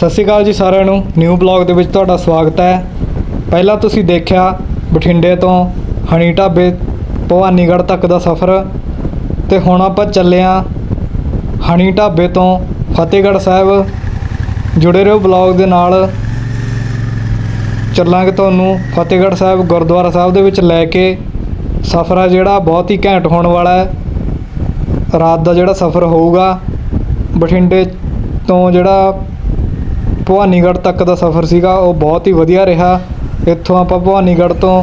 ਸਤਿ ਸ਼੍ਰੀ ਅਕਾਲ ਜੀ ਸਾਰਿਆਂ ਨੂੰ। ਨਿਊ ਬਲੌਗ ਦੇ ਵਿੱਚ ਤੁਹਾਡਾ ਸਵਾਗਤ ਹੈ। ਪਹਿਲਾਂ ਤੁਸੀਂ ਦੇਖਿਆ ਬਠਿੰਡੇ ਤੋਂ ਹਣੀ ਢਾਬੇ ਭਵਾਨੀਗੜ੍ਹ ਤੱਕ ਦਾ ਸਫ਼ਰ। ਤੇ ਹੁਣ ਆਪਾਂ ਚੱਲੇ ਹਾਂ ਹਣੀ ਢਾਬੇ ਤੋਂ ਫਤਿਹਗੜ੍ਹ ਸਾਹਿਬ। ਜੁੜੇ ਰਹੋ ਬਲੌਗ ਦੇ ਨਾਲ। ਚੱਲਾਂਗੇ ਤੁਹਾਨੂੰ ਫਤਿਹਗੜ੍ਹ ਸਾਹਿਬ ਗੁਰਦੁਆਰਾ ਸਾਹਿਬ ਦੇ ਵਿੱਚ ਲੈ ਕੇ। ਸਫ਼ਰ ਆ ਜਿਹੜਾ ਬਹੁਤ ਹੀ ਘੈਂਟ ਹੋਣ ਵਾਲਾ ਹੈ। ਰਾਤ ਦਾ ਜਿਹੜਾ ਸਫ਼ਰ ਹੋਊਗਾ। ਬਠਿੰਡੇ ਤੋਂ ਜਿਹੜਾ ਭਵਾਨੀਗੜ੍ਹ ਤੱਕ ਦਾ ਸਫ਼ਰ ਸੀਗਾ ਉਹ ਬਹੁਤ ਹੀ ਵਧੀਆ ਰਿਹਾ। ਇੱਥੋਂ ਆਪਾਂ ਭਵਾਨੀਗੜ੍ਹ ਤੋਂ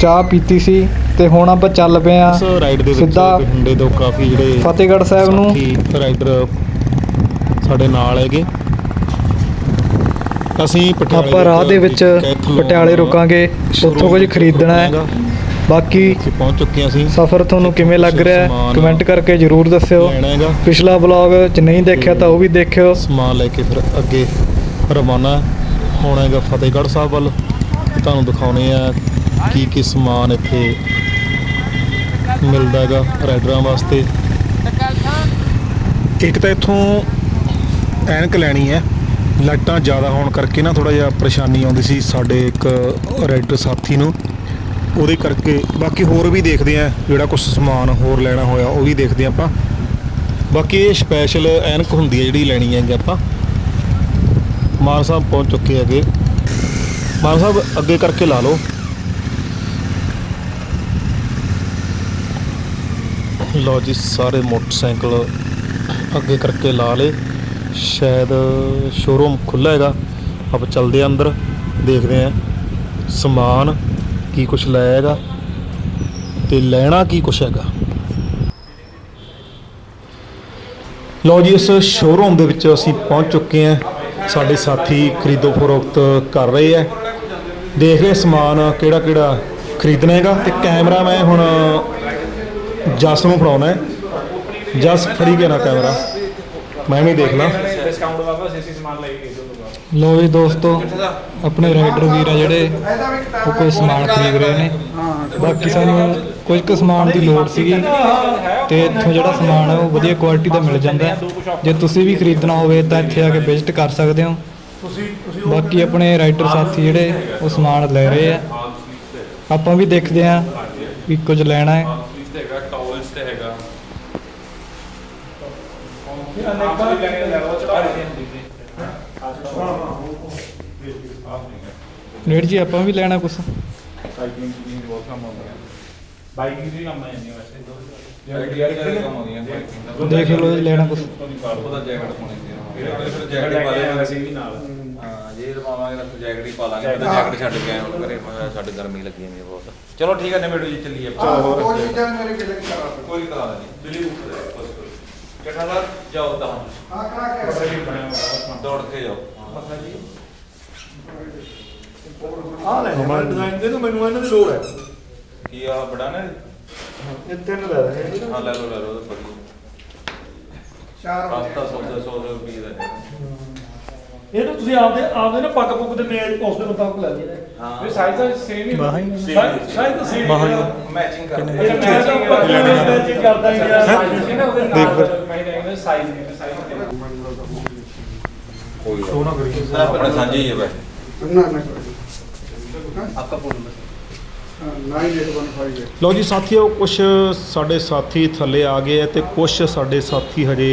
ਚਾਹ ਪੀਤੀ ਸੀ ਤੇ ਹੁਣ ਆਪਾਂ ਚੱਲ ਪਏ ਆ ਇਸ ਰਾਈਡ ਦੇ ਵਿੱਚ ਸਿੱਧਾ ਬਠਿੰਡੇ ਤੋਂ ਕਾਫੀ ਜਿਹੜੇ ਫਤਿਹਗੜ੍ਹ ਸਾਹਿਬ ਨੂੰ। ਸਾਥੀ ਰਾਈਡਰ ਸਾਡੇ ਨਾਲ ਹੈਗੇ। ਅਸੀਂ ਪਟਿਆਲੇ ਆਪਾਂ ਰਾਹ ਦੇ ਵਿੱਚ ਪਟਿਆਲੇ ਰੁਕਾਂਗੇ ਉੱਥੋਂ ਕੁਝ ਖਰੀਦਣਾ ਹੈ। ਬਾਕੀ ਅਸੀਂ ਪਹੁੰਚ ਚੁੱਕੇ ਹਾਂ ਅਸੀਂ। ਸਫ਼ਰ ਤੁਹਾਨੂੰ ਕਿਵੇਂ ਲੱਗ ਰਿਹਾ ਹੈ? ਸਮਾਨ ਕਮੈਂਟ ਕਰਕੇ ਜਰੂਰ ਦੱਸਿਓ। ਲੈਣਾ ਹੈਗਾ। ਪਿਛਲਾ ਬਲੌਗ ਚ ਨਹੀਂ ਦੇਖਿਆ ਤਾਂ ਉਹ ਵੀ ਦੇਖਿਓ। ਸਮਾਨ ਲੈ ਕੇ ਫਿਰ ਅੱਗੇ ਰਵਾਨਾ ਹੋਣਾ ਹੈਗਾ ਫਤਿਹਗੜ੍ਹ ਸਾਹਿਬ ਵੱਲ। ਤੁਹਾਨੂੰ ਦਿਖਾਉਣੇ ਆ ਕੀ ਕੀ ਸਮਾਨ ਇੱਥੇ ਮਿਲਦਾ ਹੈਗਾ ਰਾਈਡਰਾਂ ਵਾਸਤੇ। ਇੱਕ ਤਾਂ ਇੱਥੋਂ ਐਨਕ ਲੈਣੀ ਹੈ। ਲਾਈਟਾਂ ਜ਼ਿਆਦਾ ਹੋਣ ਕਰਕੇ ਨਾ ਥੋੜਾ ਜਿਹਾ ਪਰੇਸ਼ਾਨੀ ਆਉਂਦੀ ਸੀ ਸਾਡੇ ਇੱਕ ਰਾਈਡਰ ਸਾਥੀ ਨੂੰ। ਉਹਦੇ ਕਰਕੇ ਬਾਕੀ ਹੋਰ ਵੀ ਦੇਖਦੇ ਆ, ਜਿਹੜਾ ਕੁਝ ਸਮਾਨ ਹੋਰ ਲੈਣਾ ਹੋਇਆ, ਉਹ ਵੀ ਦੇਖਦੇ ਆ ਆਪਾਂ। ਬਾਕੀ ਇਹ ਸਪੈਸ਼ਲ ਐਨਕ ਹੁੰਦੀ ਹੈ ਜਿਹੜੀ ਲੈਣੀ ਹੈਗੀ ਆਪਾਂ। ਮਾਨ ਸਾਹਿਬ ਪਹੁੰਚ ਚੁੱਕੇ ਹੈਗੇ। ਮਾਨ ਸਾਹਿਬ, ਅੱਗੇ ਕਰਕੇ ਲਾ ਲਓ। ਲਓ ਜੀ, ਸਾਰੇ ਮੋਟਰਸਾਈਕਲ ਅੱਗੇ ਕਰਕੇ ਲਾ ਲੇ ਸ਼ਾਇਦ ਸ਼ੋਰੂਮ ਖੁੱਲ੍ਹਾ ਹੈਗਾ। ਆਪਾਂ ਚੱਲਦੇ ਆ ਅੰਦਰ, ਦੇਖਦੇ ਆ ਸਮਾਨ। ਕੀ ਕੁਛ ਲਾਇਆ ਹੈਗਾ ਤੇ ਲੈਣਾ ਕੀ ਕੁਛ ਹੈਗਾ। ਲਓ ਜੀ, ਇਸ ਸ਼ੋਰੂਮ ਦੇ ਵਿੱਚ ਅਸੀਂ ਪਹੁੰਚ ਚੁੱਕੇ ਹਾਂ। ਸਾਡੇ ਸਾਥੀ ਖਰੀਦੋ ਫਰੋਖਤ ਕਰ ਰਹੇ ਆ ਦੇਖ ਰਹੇ ਸਮਾਨ ਕਿਹੜਾ ਕਿਹੜਾ ਖਰੀਦਣਾ ਹੈਗਾ ਤੇ ਕੈਮਰਾ ਮੈਂ ਹੁਣ ਜਸ ਨੂੰ ਫੜਾਉਣਾ ਹੈ। ਜਸ, ਫੜੀ ਗਿਆ ਨਾ ਕੈਮਰਾ। ਮੈਂ ਵੀ ਦੇਖ ਡਿਸਕਾਊਂਟ ਵਾਪਸ ਅਸੀਂ ਸਮਾਨ ਲੈ ਲੋ ਜੀ ਦੋਸਤੋ ਆਪਣੇ ਰਾਈਡਰ ਵੀਰ ਆ ਜਿਹੜੇ ਉਹ ਕੋਈ ਸਮਾਨ ਖਰੀਦ ਰਹੇ ਨੇ। ਬਾਕੀ ਸਾਨੂੰ ਕੁਝ ਕੁ ਸਮਾਨ ਦੀ ਲੋੜ ਸੀਗੀ ਤੇ ਇੱਥੋਂ ਜਿਹੜਾ ਸਮਾਨ ਹੈ ਉਹ ਵਧੀਆ ਕੁਆਲਿਟੀ ਦਾ ਮਿਲ ਜਾਂਦਾ। ਹੈ ਜੇ ਤੁਸੀਂ ਵੀ ਖਰੀਦਣਾ ਹੋਵੇ ਤਾਂ ਇੱਥੇ ਆ ਕੇ ਵਿਜ਼ਿਟ ਕਰ ਸਕਦੇ ਹੋ। ਬਾਕੀ ਆਪਣੇ ਰਾਈਡਰ ਸਾਥੀ ਜਿਹੜੇ ਉਹ ਸਮਾਨ ਲੈ ਰਹੇ ਆ। ਆਪਾਂ ਵੀ ਦੇਖਦੇ ਆ ਵੀ ਕੁਝ ਲੈਣਾ ਹੈ। ਤੇ ਹੈਗਾ। ਟਾਵਲਸ ਤੇ ਹੈਗਾ ਨੇੜ ਜੀ ਆਪਾਂ ਵੀ ਲੈਣਾ ਕੁਝ ਸਾਈਕਲਿੰਗ ਦੀ ਬਹੁਤ ਕੰਮ ਆਉਂਦੀਆਂ ਬਾਈਕਿੰਗ ਦੀ ਕੰਮ ਆ ਜਾਂਦੀਆਂ ਵੈਸੇ ਜੈਕਟ ਯਾਰ ਕਰੇ ਕੰਮ ਆਉਂਦੀਆਂ ਬਾਈਕਿੰਗ ਦਾ ਦੇਖ ਲਓ ਜੀ ਲੈਣਾ ਕੁਝ ਉਹਦਾ ਜੈਕਟ ਪਾਉਣੀ ਸੀ ਫਿਰ ਜੈਕਟ ਜੈਕਟ ਪਾ ਪਾ ਲਿਆ ਅਸੀਂ ਵੀ ਨਾਲ ਹਾਂ ਜੇ ਰਵਾਵਾਂਗੇ ਤਾਂ ਫਿਰ ਜੈਕਟ ਹੀ ਪਾ ਲਾਂਗੇ ਤਾਂ ਜੈਕਟ ਛੱਡ ਕੇ ਆਏ ਹੁਣ ਘਰੇ ਮੈਂ ਕਿਹਾ ਛੱਡ ਗਰਮੀ ਲੱਗੀ ਜਾਂਦੀ ਹੈ ਬਹੁਤ। ਚਲੋ ਠੀਕ ਹੈ ਨਿਬੇੜੋ ਜੀ ਚੱਲੀਏ ਚਲੋ ਕੋਈ ਕਰਾ ਦੇ ਦਿੱਲੀ ਉੱਪਰ ਕਿਹੜਾ ਦਾ ਜਾਓ ਤਾਂ। ਦੌੜ ਕੇ ਜਾਓ। ਆ ਲੈ ਮੈਂ ਡਿਜ਼ਾਈਨ ਦੇ ਨੂੰ ਮੈਨੂੰ ਇਹਨਾਂ ਦੀ ਲੋੜ ਹੈ ਕੀ ਆ ਬੜਾ ਨਾ ਇਹ? ਤਿੰਨ ਲੈ ਰਹੇ ਹਾਂ ਲੈ ਲੈ ਲਓ ਉਹ ਵਧੀਆ। ਚਾਰ ਪਾਸਤਾ ਸੌਦਾ ਸੌ ਰੁਪਏ ਦਾ। ਹੈ ਇਹ ਤਾਂ ਤੁਸੀਂ ਆਪਦੇ ਆਪਦੇ ਨਾ ਪੱਕ ਪੁੱਕ ਦੇ ਮੇਲ ਉਸ ਦੇ ਮੁਤਾਬਕ ਲੈ ਲਓ। ਹਾਂ। ਵੀ ਸਾਈਜ਼ ਤਾਂ ਸੇਮ ਹੀ ਬਾਹਾਂ ਸ਼ਾਇਦ ਤਾਂ ਸੇਮ ਮੈਚਿੰਗ ਕਰ ਇਹ ਮੈਂ ਤਾਂ ਪੱਕੀ ਮੈਚਿੰਗ ਕਰਦਾ ਹੀ ਯਾਰ ਦੇਖ ਫਿਰ। ਮੈਂ ਕਹਿੰਦਾ ਸਾਈਜ਼ ਨਹੀਂ ਸਾਈਜ਼ ਕੋਈ ਸੋਨਾ ਕਰੀ ਆਪਣੇ ਸਾਂਝੇ ਹੀ ਹੈ ਵੈਸੇ ਨਾ ਨਾ ਆਪਕਾ ਫੋਨ ਨੰਬਰ 9815 ਲਓ ਜੀ ਸਾਥੀਓ ਕੁਝ ਸਾਡੇ ਸਾਥੀ ਥੱਲੇ ਆ ਗਏ ਆ ਤੇ ਕੁਝ ਸਾਡੇ ਸਾਥੀ ਹਜੇ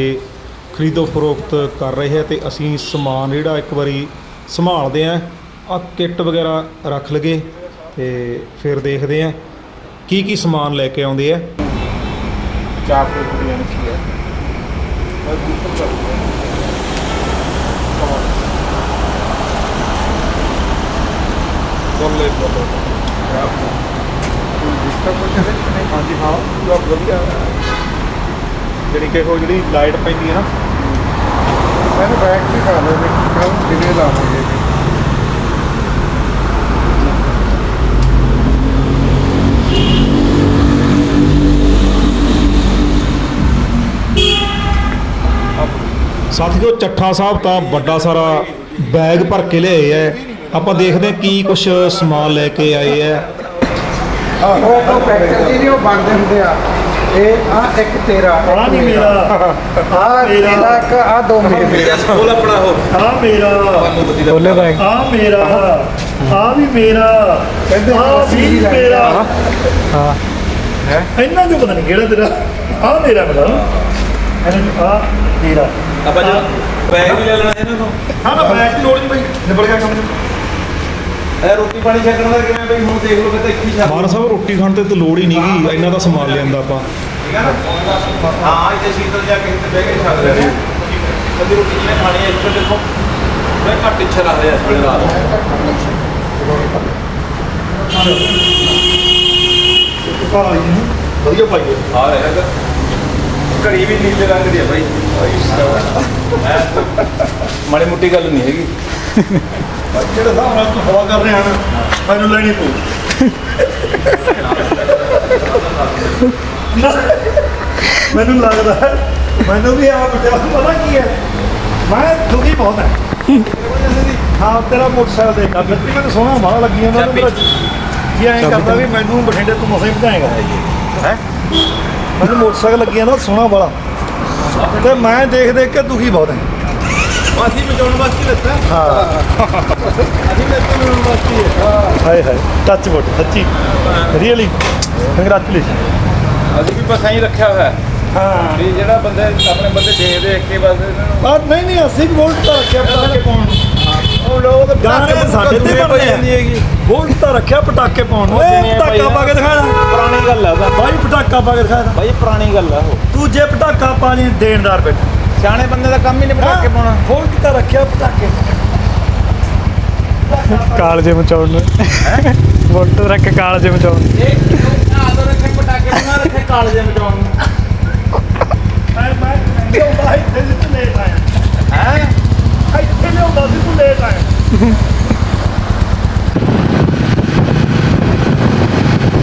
ਖਰੀਦੋ ਫਰੋਖਤ ਕਰ ਰਹੇ ਆ ਤੇ ਅਸੀਂ ਸਮਾਨ ਜਿਹੜਾ ਇੱਕ ਵਾਰੀ ਸੰਭਾਲਦੇ ਆ ਆ ਕਿੱਟ ਵਗੈਰਾ ਰੱਖ ਲਗੇ ਤੇ ਫਿਰ ਦੇਖਦੇ ਆ ਕੀ ਕੀ ਸਮਾਨ ਲੈ ਕੇ ਆਉਂਦੇ ਆ। ਚਾਰ ਫੁੱਟ ਦੀ ਐਨਕੀ ਹੈ? ਬੋਲੇ ਬੋਲੇ ਹਾਂਜੀ ਹਾਂ ਪੂਰਾ ਵਧੀਆ ਜਿਹੜੀ ਕਿ ਉਹ ਜਿਹੜੀ ਲਾਈਟ ਪੈਂਦੀ ਹੈ ਨਾ। ਮੈਨੂੰ ਬੈਗ ਵੀ ਖਾ ਲਓ ਦੇਖੀ ਕੱਲ ਕਿਵੇਂ ਲਾਵਾਂਗੇ ਜੀ ਸਾਥੀਓ ਚੱਠਾ ਸਾਹਿਬ ਤਾਂ ਵੱਡਾ ਸਾਰਾ ਬੈਗ ਭਰ ਕੇ ਲਿਆਏ ਐ ਆਪਾਂ ਦੇਖਦੇ ਹਾਂ ਕੀ ਕੁਝ ਸਮਾਨ ਲੈ ਕੇ ਆਏ ਐ ਉਹ ਉਹ ਪੈਕੇਜ ਜਿਹੜੇ ਉਹ ਬਣਦੇ ਹੁੰਦੇ ਆ। ਇਹ ਆ ਇੱਕ ਤੇਰਾ। ਆ ਨਹੀਂ ਮੇਰਾ। ਆ ਮੇਰਾ। ਇੱਕ ਆ ਦੋ ਮੇਰੇ। ਸਕੂਲ ਆਪਣਾ ਉਹ ਆ ਮੇਰਾ। ਬੋਲੇ ਬੈਗ ਆ ਮੇਰਾ। ਆ ਵੀ ਮੇਰਾ। ਕਹਿੰਦੇ ਆ ਵੀ ਹੀ ਮੇਰਾ। ਹਾਂ। ਇਹਨਾਂ ਨੂੰ ਪਤਾ ਨਹੀਂ ਕਿਹੜਾ ਤੇਰਾ। ਆ ਮੇਰਾ ਪਤਾ। ਇਹਨਾਂ ਨੂੰ ਆ ਤੇਰਾ ਆਪਾਂ ਜੀ ਬੈਗ ਵੀ ਲੈ ਲੈਣਾ ਇਹਨਾਂ ਤੋਂ। ਹਾਂ ਬੈਗ ਦੀ ਲੋੜ ਨਹੀਂ ਬਈ। ਨਿਬੜ ਗਿਆ ਕੰਮ ਇਹ ਰੋਟੀ ਪਾਣੀ ਛਕਣ ਦਾ ਕਿਵੇਂ ਬਈ? ਹੁਣ ਦੇਖ ਲਓ ਕਿ ਤਾਂ ਇੱਕ ਛਕ ਮਾਨ ਸਾਹਿਬ ਰੋਟੀ ਖਾਣ ਤੇ ਤਾਂ ਲੋੜ ਹੀ ਨਹੀਂਗੀ ਇੰਨਾ ਦਾ ਸਮਾਨ ਲਿਆਂਦਾ ਆਪਾਂ। ਠੀਕ ਹੈ ਨਾ? ਹਾਂ ਇੱਥੇ ਸ਼ੀਤਲ ਜਾ ਕੇ ਇੱਥੇ ਬਹਿ ਕੇ ਛਕ ਲੈਣੇ ਕਦੀ ਰੋਟੀ ਜਿਹਨੇ ਖਾਣੀ ਹੈ ਇੱਥੇ ਦੇਖੋ। ਮੈਂ ਘੱਟ ਇੱਛਾ ਰੱਖ ਰਿਹਾ ਇਸ ਵੇਲੇ ਰਾਤ ਭਾਈ ਨੂੰ। ਵਧੀਆ ਪਾਈਏ ਆ। ਰਿਹਾ ਹੈਗਾ। ਘੜੀ ਵੀ ਨੀਲੇ ਰੰਗ ਦੀ ਹੈ ਬਾਈ। ਮਾੜੀ ਮੁੱਟੀ ਗੱਲ ਨਹੀਂ ਹੈਗੀ। ਜਿਹੜੇ ਹਿਸਾਬ ਨਾਲ ਤੂੰ ਹਵਾ ਕਰ ਰਿਹਾ ਨਾ ਮੈਨੂੰ ਲੈਣੀ ਪਊ। ਮੈਨੂੰ ਲੱਗਦਾ ਹੈ ਮੈਨੂੰ ਵੀ ਆ ਬਚਾ ਪਤਾ ਕੀ ਹੈ ਮੈਂ ਦੁਖੀ ਬਹੁਤ ਹੈ। ਹਾਂ ਤੇਰਾ ਮੋਟਰਸਾਈਕਲ ਦੇ ਕਰ ਦਿੱਤੀ ਮੈਨੂੰ ਸੋਹਣਾ ਮਾਹ ਲੱਗੀ ਜਾਂਦਾ। ਮੇਰਾ ਜੀ ਐਂ ਕਰਦਾ ਵੀ ਮੈਨੂੰ ਬਠਿੰਡੇ ਤੋਂ ਮਸਾਂ ਭਜਾਏਗਾ। ਹੈ? ਮੈਨੂੰ ਮੋਟਰਸਾਈਕਲ ਲੱਗੀ ਜਾਂਦਾ ਸੋਹਣਾ ਵਾਲਾ ਤੇ ਮੈਂ ਦੇਖ ਦੇਖ ਕੇ ਦੁਖੀ ਬਹੁਤ ਹੈ। ਅਸੀਂ ਬਚਾਉਣ ਵਾਸਤੇ ਲੱਗਾ ਅਸੀਂ ਲੱਗੇ ਬਚਾਉਣ ਵਾਸਤੇ ਹਾਏ ਹਾਏ ਟੱਚ ਵੁੱਡ ਸੱਚੀ। ਰੀਅਲੀ ਕੰਗ੍ਰੈਚੁਲੇਸ਼ਨ ਅਸੀਂ ਵੀ ਬਸ ਐਂ ਹੀ ਰੱਖਿਆ ਹੋਇਆ। ਹੈ। ਹਾਂ ਵੀ ਜਿਹੜਾ ਬੰਦੇ ਆਪਣੇ ਬੰਦੇ ਦੇਖ ਦੇਖ ਕੇ ਬਸ ਇਹਨਾਂ ਨੂੰ ਆ ਨਹੀਂ ਨਹੀਂ ਅਸੀਂ ਵੀ ਵੋਲਟ ਤਾਂ ਰੱਖਿਆ ਪਟਾਕੇ ਪਾਉਣ ਨੂੰ। ਉਹ ਲੋਕ ਤਾਂ ਗਾਣੇ ਸਾਡੇ ਤੇ ਦੂਏ ਬਣਦੇ ਜਾਂਦੀ ਹੈਗੀ। ਵੋਲਟ ਤਾਂ ਰੱਖਿਆ ਪਟਾਕੇ ਪਾਉਣ ਨੂੰ। ਓਏ ਜਿਵੇਂ ਭਾਈ ਪਟਾਕਾ ਪਾ ਕੇ ਦਿਖਾਣਾ ਪੁਰਾਣੀ ਗੱਲ ਆ ਬਾਈ ਪਟਾਕਾ ਪਾ ਕੇ ਦਿਖਾਣਾ ਬਾਈ ਪੁਰਾਣੀ ਗੱਲ ਆ ਉਹ। ਤੂੰ ਜੇ ਪਟਾਕਾ ਪਾ ਲਈ ਦੇਣਦਾਰ ਬੈਠ। ਸਿਆਣੇ ਬੰਦੇ ਦਾ ਕੰਮ ਹੀ ਨਹੀਂ ਪਟਾਕੇ ਪਾਉਣਾ। ਵੋਲਟ ਤਾਂ ਰੱਖਿਆ ਪਟਾਕੇ? ਕਾਲਜੇ ਮਚਾਉਣ ਨੂੰ। ਵੋਟ ਰੱਖ ਕੇ ਕਾਲਜੇ ਮਚਾਉਣ ਇਹ ਆਦੋ ਰੱਖੇ ਪਟਾਕੇ ਬਣਾ ਰੱਖੇ ਕਾਲਜੇ ਮਚਾਉਣ ਨੂੰ। ਮੈਂ ਮੈਂ ਇੱਥੇ ਸੀ ਤੂੰ ਲੇਟ ਆਇਆ। ਹੈ? ਇੱਥੇ ਲਿਆਉਂਦਾ ਸੀ ਤੂੰ ਲੇਟ ਆਇਆ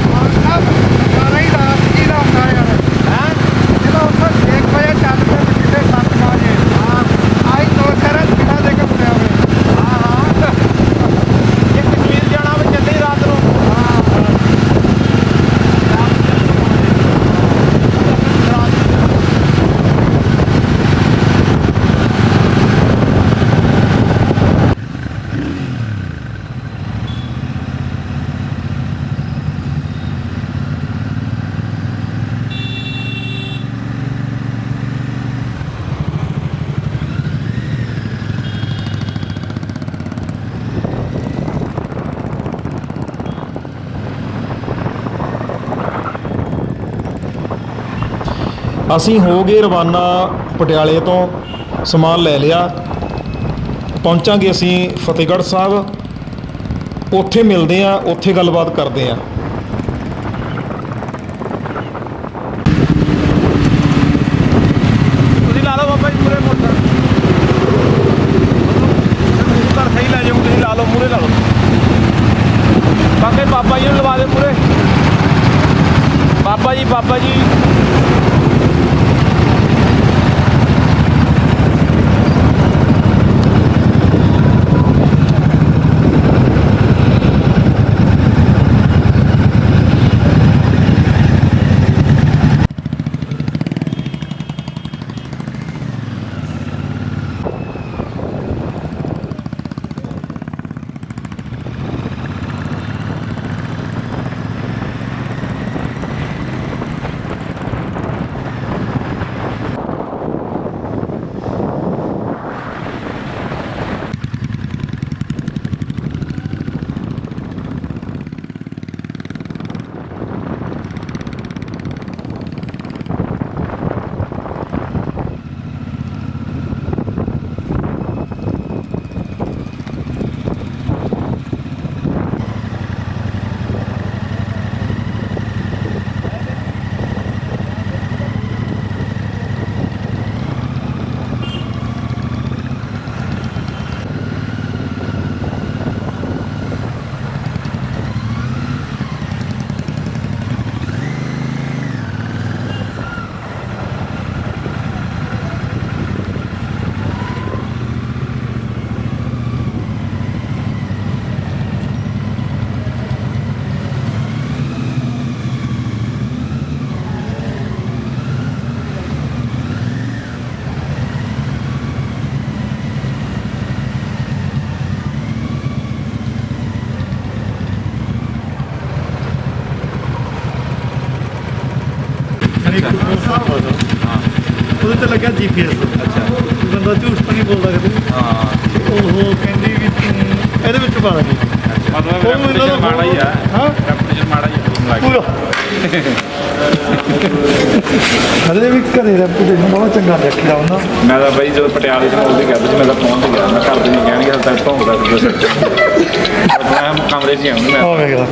ਸਾਰਾ ਹੀ ਰਾਤ ਜੀ ਦਾ ਹੁੰਦਾ ਯਾਰ ਹੈ ਇਹਦਾ ਉੱਥੇ 1 ਵਜੇ ਚੱਲ ਪਿਆ ਕਿਤੇ 7 ਵਜੇ ਹਾਂ ਆਈ ਦੋ ਚਾਰ ਬਿਨਾ ਦੇ ਕੇ ਪੁੱਛਿਆ ਹੋਵੇ ਹਾਂ ਹਾਂ ਇਹ ਕਸ਼ਮੀਰ ਜਾਣਾ ਵਾ ਚੱਲੇ ਰਾਤ ਨੂੰ ਅਸੀਂ ਹੋ ਗਏ ਰਵਾਨਾ ਪਟਿਆਲੇ ਤੋਂ ਸਮਾਨ ਲੈ ਲਿਆ। ਪਹੁੰਚਾਂਗੇ ਅਸੀਂ ਫਤਿਹਗੜ੍ਹ ਸਾਹਿਬ। ਉੱਥੇ ਮਿਲਦੇ ਆ ਉੱਥੇ ਗੱਲਬਾਤ ਕਰਦੇ ਆ ਤੁਸੀਂ ਲਾ ਲਓ ਬਾਬਾ ਜੀ ਪੂਰੇ ਲੈ ਜਾਓ, ਤੁਸੀਂ ਲਾ ਲਓ ਮੂਰੇ ਲਾ ਲਓ। ਬਾਕੀ ਬਾਬਾ ਜੀ ਨੂੰ ਲਵਾ ਦੇ ਮੂਰੇ ਬਾਬਾ ਜੀ ਬਾਬਾ ਜੀ। ਉਹਦੇ ਤੇ ਲੱਗਾ ਜੀਪੀਐਸ ਅੱਛਾ। ਬੰਦਾ ਝੂਠ ਤਾਂ ਨਹੀਂ ਬੋਲਦਾ ਕਦੇ। ਹਾਂ ਉਹ ਕਹਿੰਦੀ ਵੀ ਤੂੰ ਇਹਦੇ ਵਿੱਚ ਪਾ ਦੇ। ਮਤਲਬ ਉਹ ਰੈਪੂਟੇਸ਼ਨ ਮਾੜਾ ਹੀ ਆ। ਹਾਂ। ਮਾੜਾ ਹਲੇ ਵੀ ਘਰੇ ਰੈਪੂਟੇਸ਼ਨ ਬਹੁਤ ਚੰਗਾ ਰੱਖਿਆ ਉਹਨਾਂ। ਮੈਂ ਤਾਂ ਬਾਈ ਜਦੋਂ ਪਟਿਆਲੇ ਤੋਂ ਉਹਦੇ ਗਿਆ ਮੈਂ ਤਾਂ ਪਹੁੰਚ ਗਿਆ। ਮੈਂ ਘਰ ਦੇ ਨਹੀਂ ਕਹਿਣਗੇ ਹਲ ਤੱਕ ਭੌਂਦਾ ਸੀ। ਮੈਂ ਕਮਰੇ 'ਚ ਹੀ ਆਉਂਦਾ ਮੈਂ ਹੋਵੇਗਾ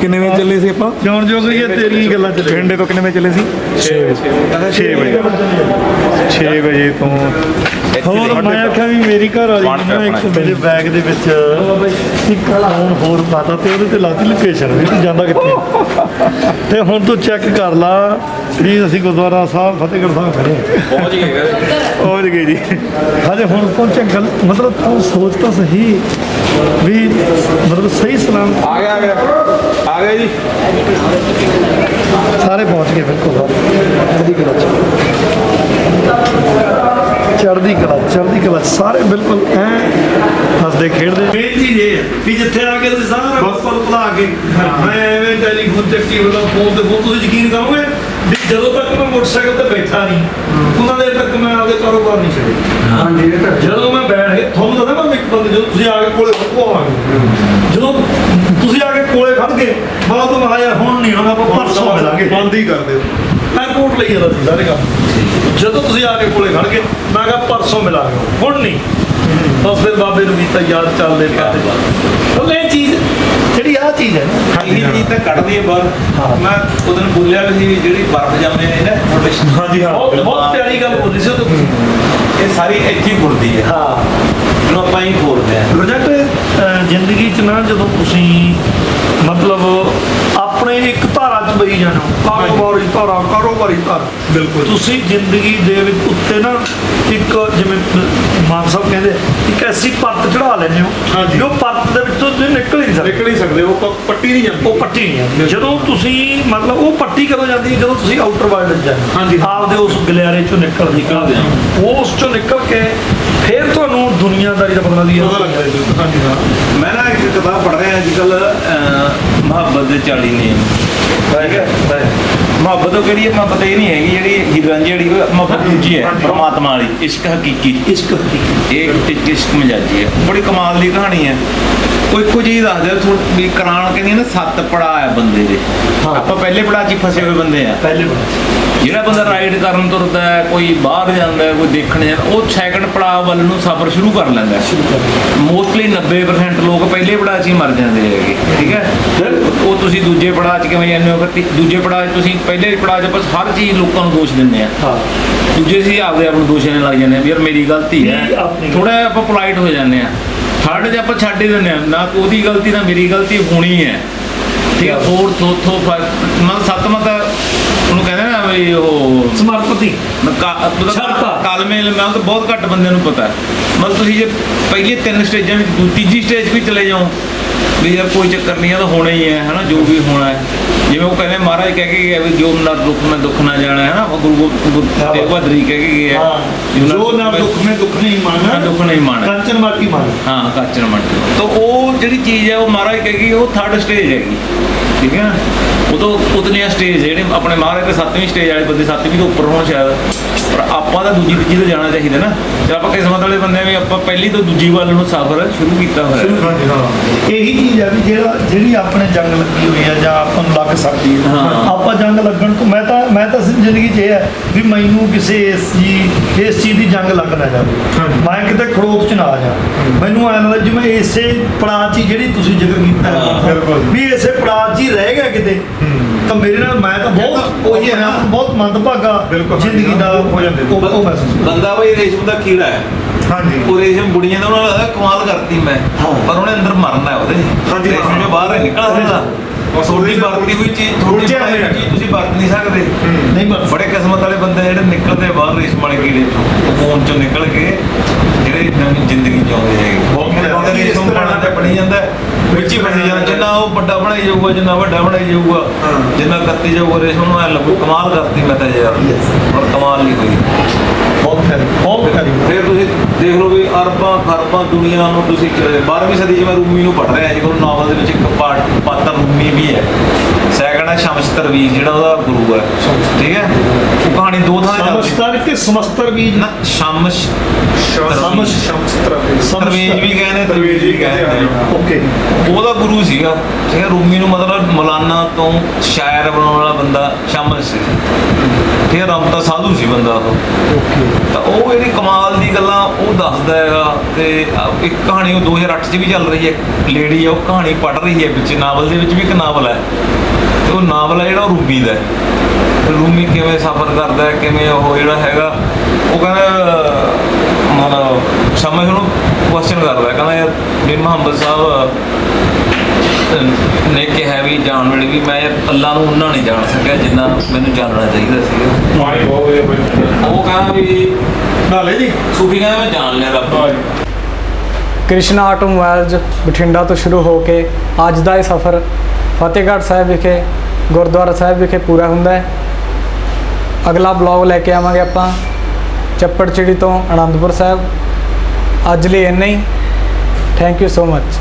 ਕਿੰਨੇ ਵਜੇ ਚੱਲੇ ਸੀ ਆਪਾਂ? ਜਾਣ ਜੋ ਗਈ ਤੇਰੀ ਗੱਲਾਂ ਚ ਬਠਿੰਡੇ ਤੋਂ ਕਿੰਨੇ ਵਜੇ ਚੱਲੇ ਸੀ? 6 ਵਜੇ। 6 ਵਜੇ। 6 ਵਜੇ ਤੋਂ। ਹੋਰ ਮੈਂ ਆਖਿਆ ਵੀ ਮੇਰੀ ਘਰ ਵਾਲੀ ਨੂੰ ਨਾ ਇੱਕ ਮੇਰੇ ਬੈਗ ਦੇ ਵਿੱਚ ਇੱਕ ਫੋਨ ਹੋਰ ਪਾਤਾ ਤੇ ਉਹਦੇ ਤੇ ਲਾਤੀ ਲੋਕੇਸ਼ਨ ਵੀ ਤੂੰ ਜਾਂਦਾ ਕਿੱਥੇ। ਤੇ ਹੁਣ ਤੂੰ ਚੈੱਕ ਕਰ ਲਾ ਵੀ ਅਸੀਂ ਗੁਰਦੁਆਰਾ ਸਾਹਿਬ ਫਤਿਹਗੜ੍ਹ ਸਾਹਿਬ ਖੜੇ ਹਾਂ। ਪਹੁੰਚ ਗਏ ਪਹੁੰਚ ਗਏ ਜੀ। ਹਜੇ ਹੁਣ ਪਹੁੰਚੇ ਗੱਲ ਮਤਲਬ ਤੂੰ ਸੋਚ ਤਾਂ ਸਹੀ ਵੀ ਮਤਲਬ ਸਹੀ ਸਲਾਮ ਆ ਗਿਆ ਆ ਗਿਆ। ਆ ਗਿਆ ਜੀ। ਸਾਰੇ ਪਹੁੰਚ ਗਏ ਬਿਲਕੁਲ। ਕਲਾ ਚ ਚੜ੍ਹਦੀ ਕਲਾ ਚੜ੍ਹਦੀ ਕਲਾ ਸਾਰੇ ਬਿਲਕੁਲ ਐ ਹੱਸਦੇ ਖੇਡਦੇ। ਇਹ ਹੈ ਵੀ ਜਿੱਥੇ ਆ ਕੇ ਤੁਸੀਂ ਸਾਰਾ ਪਲ ਭੁਲਾ ਕੇ ਮੈਂ ਐਵੇਂ ਟੈਲੀਫੋਨ ਚੱਕੀ ਵਾਲਾ ਫੋਨ ਤੇ ਫੋਨ ਤੁਸੀਂ ਯਕੀਨ ਕਰੋਗੇ ਵੀ ਜਦੋਂ ਤੱਕ ਮੈਂ ਮੋਟਰਸਾਈਕਲ ਤੇ ਬੈਠਾ ਨਹੀਂ ਉਹਨਾਂ ਦੇ ਤੱਕ ਮੈਂ ਆਪਦੇ ਕਾਰੋਬਾਰ ਨਹੀਂ ਛੱਡੇ। ਹਾਂਜੀ ਜਦੋਂ ਮੈਂ ਬੈਠ ਕੇ ਤੁਹਾਨੂੰ ਦੱਸਾਂ ਮੈਂ ਇੱਕ ਬੰਦੇ ਜਦੋਂ ਤੁਸੀਂ ਆ ਕੇ ਕੋਲੇ ਉਹ ਆ ਗਏ। ਜਦੋਂ ਤੁਸੀਂ ਆ ਕੇ ਕੋਲੇ ਖੜ ਗਏ ਬਾਅਦ ਤੋਂ ਹੁਣ ਨਹੀਂ ਹੁਣ ਆਪਾਂ ਪਰਸੋਂ ਮਿਲਾਂਗੇ। ਬੰਦ ਹੀ ਕਰ ਦਿਓ। ਮੈਂ ਕੋਟ ਲਈ ਜਾਂਦਾ ਸੀ ਸਾਰੇ ਕੰਮ। ਜਦੋਂ ਤੁਸੀਂ ਆ ਕੇ ਕੋਲੇ ਖੜ ਗਏ ਮੈਂ ਕਿਹਾ ਪਰਸੋਂ ਮਿਲਾਂਗੇ ਹੁਣ ਨਹੀਂ। ਬਸ ਫਿਰ ਬਾਬੇ ਨੂੰ ਕੀਤਾ ਯਾਦ ਚੱਲਦੇ ਕਰਦੇ। ਉਹ ਇਹ ਚੀਜ਼ ਜਿਹੜੀ ਆ ਚੀਜ਼ ਹੈ ਨਾ। ਇਹ ਚੀਜ਼ ਤਾਂ ਕੱਢਦੀ ਹੈ ਬਾਹਰ। ਮੈਂ ਉਹਦੋਂ ਬੋਲਿਆ ਵੀ ਸੀ ਵੀ ਜਿਹੜੀ ਬਰਫ਼ ਜਾਂਦੇ ਨੇ ਨਾ ਹਾਂਜੀ ਹਾਂ। ਬਹੁਤ ਬਹੁਤ ਪਿਆਰੀ ਗੱਲ ਬੋਲੀ ਸੀ ਤੁਸੀਂ ਇਹ ਸਾਰੀ ਇੱਥੇ ਹੀ ਹੈ। ਹਾਂ। ਇਹਨੂੰ ਆਪਾਂ ਹੀ। ਖੋਲਦੇ ਆ ਪ੍ਰੋਜੈਕਟ ਜ਼ਿੰਦਗੀ 'ਚ ਨਾ ਜਦੋਂ ਤੁਸੀਂ ਮਤਲਬ ਆਪਣੇ ਇੱਕ ਧਾਰਾ ਬਈ ਜਾਣਾ। ਕਾਰੋਬਾਰੀ ਧਾਰਾ ਕਾਰੋਬਾਰੀ ਧਾਰਾ ਬਿਲਕੁਲ। ਤੁਸੀਂ ਜ਼ਿੰਦਗੀ ਦੇ ਵਿੱਚ ਉੱਤੇ ਨਾ ਇੱਕ ਜਿਵੇਂ ਮਾਨ ਸਾਹਿਬ ਕਹਿੰਦੇ ਇੱਕ ਐਸੀ ਪਰਤ ਚੜਾ ਲੈਂਦੇ ਹੋ। ਜੋ ਪਰਤ ਦੇ ਵਿੱਚ ਤੋਂ ਤੁਸੀਂ ਨਿਕਲ ਨਹੀਂ ਸਕਦੇ। ਨਿਕਲ ਨਹੀਂ ਸਕਦੇ ਉਹ ਪੱਟੀ ਨਹੀਂ ਜਾਂਦੀ। ਉਹ ਪੱਟੀ ਨਹੀਂ ਆਉਂਦੀ ਜਦੋਂ ਤੁਸੀਂ ਮਤਲਬ ਉਹ ਪੱਟੀ ਕਦੋਂ ਜਾਂਦੀ ਹੈ? ਜਦੋਂ ਤੁਸੀਂ ਆਊਟਰ ਵਰਲਡ ਜਾਂਦੇ ਹਾਂਜੀ। ਆਪਦੇ ਉਸ ਗਲਿਆਰੇ ਚੋਂ ਨਿਕਲ ਨਿਕਲਦੇ ਆ ਉਸ ਚੋਂ ਨਿਕਲ ਕੇ ਫਿਰ ਤੁਹਾਨੂੰ ਦੁਨੀਆਦਾਰੀ ਦਾ ਪਤਾ ਲੱਗਦੀ। ਹਾਂਜੀ ਹਾਂ। ਮੈਂ ਨਾ ਇੱਕ ਕਿਤਾਬ ਪੜ੍ਹ ਰਿਹਾ ਅੱਜ ਕੱਲ ਮੁਹੱਬਤ ਦੇ 40 ਨਿਯਮ ਠੀਕ ਹੈ ਮੁਹੱਬਤ ਉਹ ਕਿਹੜੀ ਹੈ? ਮੁਹੱਬਤ ਇਹ ਨਹੀਂ ਹੈਗੀ ਜਿਹੜੀ ਹੀਰਾਂ ਜਿਹੜੀ ਉਹ ਮੁਹੱਬਤ ਦੂਜੀ ਹੈ ਪਰਮਾਤਮਾ ਵਾਲੀ ਇਸ਼ਕ ਹਕੀਕੀ। ਇਸ਼ਕ ਹਕੀਕੀ। ਇਹ ਇਸ਼ਕ ਮਜਾਜੀ ਹੈ। ਬੜੀ ਕਮਾਲ ਦੀ ਕਹਾਣੀ ਹੈ। ਇੱਕੋ ਚੀਜ਼ ਦੱਸਦੇ ਆ, ਥੋੜ੍ਹੀ ਵੀ ਕੁਰਾਨ ਕਹਿੰਦੀ ਹੈ ਨਾ ਸੱਤ ਪੜਾ ਹੈ ਬੰਦੇ ਦੇ। ਹਾਂ। ਆਪਾਂ ਪਹਿਲੇ ਪੜਾ 'ਚ ਹੀ ਫਸੇ ਹੋਏ ਬੰਦੇ ਆ। ਪਹਿਲੇ ਜਿਹੜਾ ਬੰਦਾ ਰਾਈਡ ਕਰਨ ਤੁਰਦਾ ਹੈ ਕੋਈ ਬਾਹਰ ਜਾਂਦਾ ਹੈ ਕੋਈ ਦੇਖਣ ਜਾਂਦਾ ਉਹ ਸੈਕੰਡ ਪੜਾਅ ਵੱਲ ਨੂੰ ਸਫ਼ਰ ਸ਼ੁਰੂ ਕਰ ਲੈਂਦਾ ਹੈ। ਮੋਸਟਲੀ 90% ਲੋਕ ਪਹਿਲੇ ਪੜਾਅ 'ਚ ਹੀ ਮਰ ਜਾਂਦੇ ਹੈਗੇ ਠੀਕ ਹੈ? ਉਹ ਤੁਸੀਂ ਦੂਜੇ ਪੜਾਅ 'ਚ ਕਿਵੇਂ ਜਾਂਦੇ ਹੋ? ਫਿਰ ਦੂਜੇ ਪੜਾਅ 'ਚ ਤੁਸੀਂ ਪਹਿਲੇ ਪੜਾਅ 'ਚ ਬਸ ਹਰ ਚੀਜ਼ ਲੋਕਾਂ ਨੂੰ ਦੋਸ਼ ਦਿੰਦੇ ਆ। ਹਾਂ। ਦੂਜੇ ਸੀ ਆਪਦੇ ਆਪ ਨੂੰ ਦੋਸ਼ ਦੇਣ ਲੱਗ ਜਾਂਦੇ ਆ ਵੀ ਯਾਰ ਮੇਰੀ ਗਲਤੀ ਹੈ। ਵੀ ਆਪਣੀ ਥੋੜਾ ਜਿਹਾ ਆਪਾਂ ਪੋਲਾਈਟ ਹੋ ਜਾਂਦੇ ਆ। ਥਰਡ 'ਚ ਆਪਾਂ ਛੱਡ ਹੀ ਦਿੰਦੇ ਆ। ਨਾ ਉਹਦੀ ਗਲਤੀ ਨਾ ਮੇਰੀ ਗਲਤੀ ਹੋਣੀ ਹੈ। ਠੀਕ ਹੈ ਫੋਰ ਥੋਥੋ ਮਨ ਸੱਤਵਾਂ ਤਾਂ ਉਹਨੂੰ ਕਹਿੰਦੇ ਨਾ ਵੀ ਉਹ ਸਮਰਪਤੀ ਸ਼ਰਤਾਂ। ਕਾਲਮੇ ਮੈਂ ਤਾਂ ਬਹੁਤ ਘੱਟ ਬੰਦਿਆਂ ਨੂੰ ਪਤਾ ਹੈ। ਮਤਲਬ ਤੁਸੀਂ ਜੇ ਪਹਿਲੇ ਤਿੰਨ ਸਟੇਜਾਂ ਵਿੱਚ ਦੂ- ਤੀਜੀ ਸਟੇਜ ਵੀ ਚਲੇ ਜਾਓ ਵੀ ਯਾਰ ਕੋਈ ਚੱਕਰ ਨਹੀਂ ਆ ਤਾਂ ਹੋਣਾ ਹੀ ਹੈ ਹਨਾ ਜੋ ਵੀ ਹੋਣਾ ਹੈ। ਜਿਵੇਂ ਉਹ ਕਹਿੰਦੇ ਮਹਾਰਾਜ ਕਹਿ ਕੇ ਗਿਆ ਵੀ ਜੋ ਨਾ ਦੁੱਖ ਮੈਂ ਦੁੱਖ ਨਾ ਜਾਣਾ ਹੈ ਨਾ ਉਹ ਗੁਰੂ ਗੋ- ਗੁਰੂ ਤੇਗ ਬਹਾਦਰ ਜੀ ਕਹਿ ਕੇ ਹੈ ਜੋ ਨਾ ਦੁੱਖ ਮੈਂ ਦੁੱਖ ਨਹੀਂ ਮਾਨਾ ਦੁੱਖ ਨਹੀਂ ਮਾਣਾ ਕੰਚਨ ਮਾਟੀ ਮਾਨ ਹਾਂ ਕਾਚਨ ਮਟ। ਤਾਂ ਉਹ ਜਿਹੜੀ ਚੀਜ਼ ਹੈ ਉਹ ਮਹਾਰਾਜ ਕਹਿ ਗਈ ਉਹ ਥਰਡ ਸਟੇਜ ਹੈਗੀ। ਠੀਕ ਹੈ ਨਾ? ਉਹ ਤੋਂ ਉਤਨੀਆਂ ਸਟੇਜ ਜਿਹੜੇ ਆਪਣੇ ਮਹਾਰਾਜ ਦੇ ਸੱਤਵੀਂ ਸਟੇਜ ਵਾਲੇ ਬੰਦੇ ਸੱਤਵੀਂ ਤੋਂ ਉੱਪਰ ਹੋਣ ਸ਼ਾਇਦ। ਪਰ ਆਪਾਂ ਤਾਂ ਦੂਜੀ ਤੀਜੀ ਤੇ ਜਾਣਾ ਚਾਹੀਦਾ ਨਾ। ਜੇ ਆਪਾਂ ਕਿਸਮਤ ਵਾਲੇ ਬੰਦੇ ਆ ਵੀ ਆਪਾਂ ਪਹਿਲੀ ਤੋਂ ਦੂਜੀ ਵੱਲ ਨੂੰ ਸਫ਼ਰ ਸ਼ੁਰੂ ਕੀਤਾ ਹੋਇਆ। ਹੈ। ਹਾਂਜੀ ਹਾਂ। ਇਹੀ ਚੀਜ਼ ਹੈ ਵੀ ਜਿਹੜਾ ਜਿਹੜੀ ਆਪਣੇ ਜੰਗ ਲੱਗੀ ਹੋਈ ਹੈ ਜਾਂ ਆਪਾਂ ਨੂੰ ਲੱਗ ਸਕਦੀ ਹੈ। ਆਪਾਂ ਜੰਗ ਲੱਗਣ ਤੋਂ ਮੈਂ ਤਾਂ ਮੈਂ ਤਾਂ ਜ਼ਿੰਦਗੀ 'ਚ ਇਹ ਹੈ ਵੀ ਮੈਨੂੰ ਕਿਸੇ ਇਸ ਚੀਜ਼ ਇਸ ਚੀਜ਼ ਦੀ ਜੰਗ ਲੱਗ ਨਾ ਜਾਵੇ। ਮੈਂ ਕਿਤੇ ਖੜੋਕ 'ਚ ਨਾ ਆ ਜਾ ਮੈਨੂੰ ਐਂ ਲੱਗਦਾ ਜਿਵੇਂ ਇਸੇ ਪੜਾਅ 'ਚ ਜਿਹੜੀ ਤੁਸੀਂ ਜ਼ਿਕਰ ਕੀਤਾ। ਵੀ ਇਸੇ ਪੜਾਅ 'ਚ ਹੀ ਰਹਿ ਗਿਆ ਕਿਤੇ। ਮੇਰੇ ਨਾਲ ਮੈਂ ਤਾਂ ਬਹੁਤ ਉਹੀ ਹੈ ਨਾ। ਬਹੁਤ ਮੰਦਭਾਗਾ ਜ਼ਿੰਦਗੀ ਦਾ ਹੋ ਜਾਂਦੇ। ਉਹ ਉਹ ਮਹਿਸੂਸ ਬੰਦਾ ਬਈ ਰੇਸ਼ਮ ਦਾ ਕੀੜਾ ਹੈ। ਹਾਂਜੀ। ਉਹ ਰੇਸ਼ਮ ਬੁੜੀਆਂ ਦਾ ਉਹਨਾਂ ਲੱਗਦਾ ਕਮਾਲ ਕਰਤੀ ਮੈਂ। ਪਰ ਉਹਨੇ ਅੰਦਰ ਮਰਨਾ ਹੈ ਉਹਦੇ। ਹਾਂਜੀ। ਰੇਸ਼ਮ ਜੋ ਬਾਹਰ ਨਿਕਲ ਸਕਦਾ ਤੁਹਾਡੀ ਵਰਤੀ ਹੋਈ ਚੀਜ਼ ਹੋਇਆ। ਚੀਜ਼ ਤੁਸੀਂ ਵਰਤ ਨਹੀਂ ਸਕਦੇ। ਨਹੀਂ ਬਸ ਬੜੇ ਕਿਸਮਤ ਵਾਲੇ ਬੰਦੇ ਜਿਹੜੇ ਨਿਕਲਦੇ ਬਾਹਰ ਰੇਸ਼ਮ ਵਾਲੇ ਕੀੜੇ ਚੋਂ। ਫੋਨ ਚੋਂ ਨਿਕਲ ਕੇ ਜਿਹੜੇ ਨਵੀਂ ਜ਼ਿੰਦਗੀ ਜਿਉਂਦੇ ਹੈਗੇ। ਬਹੁਤ ਬਹੁਤ ਜ਼ਿਆਦਾ ਰੇਸ਼ਮ ਬਣਾ ਤੇ ਬਣੀ ਜਾਂਦਾ ਹੈ, ਜਾਂਦਾ ਜਿੰਨਾ ਉਹ ਵੱਡਾ ਬਣਾਈ ਜਾਊਗਾ ਜਿੰਨਾ ਵੱਡਾ ਬਣਾਈ ਜਾਊਗਾ। ਜਿੰਨਾ ਕੱਤੀ ਜਾਊਗਾ ਰੇਸ਼ਮ ਨੂੰ ਐ ਲੱਗੂ ਕਮਾਲ ਕਰਤੀ ਮੈਂ ਤਾਂ ਯਾਰ। ਪਰ ਕਮਾਲ ਨਹੀਂ ਹੋਈ। ਬਹੁਤ ਫਿਰ ਤੁਸੀਂ ਦੇਖ ਲਓ ਵੀ ਅਰਬਾਂ ਖਰਬਾਂ ਦੁਨੀਆ ਨੂੰ ਤੁਸੀਂ 12ਵੀਂ ਸਦੀ 'ਚ ਮੈਂ ਰੂਮੀ ਨੂੰ ਪੜ੍ਹ ਰਿਹਾ ਜੀ ਕੋਲ ਨਾਵਲ ਦੇ ਵਿੱਚ ਇੱਕ ਪਾਟ ਪਾਤਰ ਰੂਮੀ ਵੀ ਹੈ। ਹੈ ਸ਼ਮਸ ਤਰਵੀਜ ਜਿਹੜਾ ਉਹਦਾ ਗੁਰੂ ਹੈ। ਠੀਕ ਹੈ? ਉਹ ਕਹਾਣੀ ਦੋ ਥਾਂ ਤੇ ਚੱਲਦੀ। ਸਮਸਤਰ ਕਿ ਸਮਸਤਰ ਬੀਜ ਨਾ ਸ਼ਮਸ ਸਮਸ ਤਰਵੀਜ। ਵੀ ਕਹਿੰਦੇ ਤਰਵੀਜ ਵੀ ਕਹਿੰਦੇ ਓਕੇ। ਉਹਦਾ ਗੁਰੂ ਸੀਗਾ। ਠੀਕ ਹੈ? ਰੂਮੀ ਨੂੰ ਮਤਲਬ ਮੌਲਾਨਾ ਤੋਂ ਸ਼ਾਇਰ ਬਣਾਉਣ ਵਾਲਾ ਬੰਦਾ ਸ਼ਮਸ ਸੀ। ਠੀਕ ਹੈ? ਦਾ ਸਾਧੂ ਸੀ ਬੰਦਾ ਉਹ। ਓਕੇ। ਤਾਂ ਉਹ ਜਿਹੜੀ ਕਮਾਲ ਦੀ ਗੱਲਾਂ ਉਹ ਦੱਸਦਾ ਹੈਗਾ ਤੇ ਇੱਕ ਕਹਾਣੀ ਉਹ 2008 'ਚ ਵੀ ਚੱਲ ਰਹੀ ਹੈ। ਲੇਡੀ ਉਹ ਕਹਾਣੀ ਪੜ੍ਹ ਰਹੀ ਹੈ ਵਿੱਚ ਨਾਵਲ ਦੇ ਵਿੱਚ ਵੀ ਇੱਕ ਨਾਵਲ ਹੈ। ਉਹ ਨਾਵਲ ਹੈ ਜਿਹੜਾ ਉਹ ਰੂਮੀ ਦਾ ਰੂਮੀ ਕਿਵੇਂ ਸਫ਼ਰ ਕਰਦਾ ਹੈ ਕਿਵੇਂ ਉਹ ਜਿਹੜਾ ਹੈਗਾ ਉਹ ਕਹਿੰਦਾ ਮਤਲਬ ਸਮਝ ਨੂੰ ਕੁਐਸਚਨ ਕਰਦਾ ਹੈ, ਕਹਿੰਦਾ ਯਾਰ ਮੁਹੰਮਦ ਸਾਹਿਬ ਨੇ ਕਿਹਾ ਵੀ ਜਾਣ ਵੇਲੇ ਵੀ ਮੈਂ ਯਾਰ ਅੱਲਾ ਨੂੰ ਉਹਨਾਂ ਨਹੀਂ ਜਾਣ ਸਕਿਆ ਜਿੰਨਾ ਮੈਨੂੰ ਜਾਣਨਾ ਚਾਹੀਦਾ ਸੀਗਾ। ਉਹ ਕਹਿੰਦਾ ਵੀ ਨਾਲੇ ਜੀ। ਸੂਫੀ ਕਹਿੰਦਾ ਮੈਂ ਜਾਣ ਲਿਆ ਰੱਬ ਨੂੰ। ਕ੍ਰਿਸ਼ਨਾ ਆਟੋਮੋਬਾਈਲਜ਼ ਬਠਿੰਡਾ ਤੋਂ ਸ਼ੁਰੂ ਹੋ ਕੇ ਅੱਜ ਦਾ ਇਹ ਸਫ਼ਰ ਫਤਿਹਗੜ੍ਹ ਸਾਹਿਬ ਵਿਖੇ ਗੁਰਦੁਆਰਾ ਸਾਹਿਬ ਵਿਖੇ ਪੂਰਾ ਹੁੰਦਾ ਹੈ। ਅਗਲਾ ਬਲੌਗ ਲੈ ਕੇ ਆਵਾਂਗੇ ਆਪਾਂ, ਚੱਪੜਚਿੜੀ ਤੋਂ ਅਨੰਦਪੁਰ ਸਾਹਿਬ। ਅੱਜ ਲਈ ਇੰਨਾ ਹੀ। Thank you so much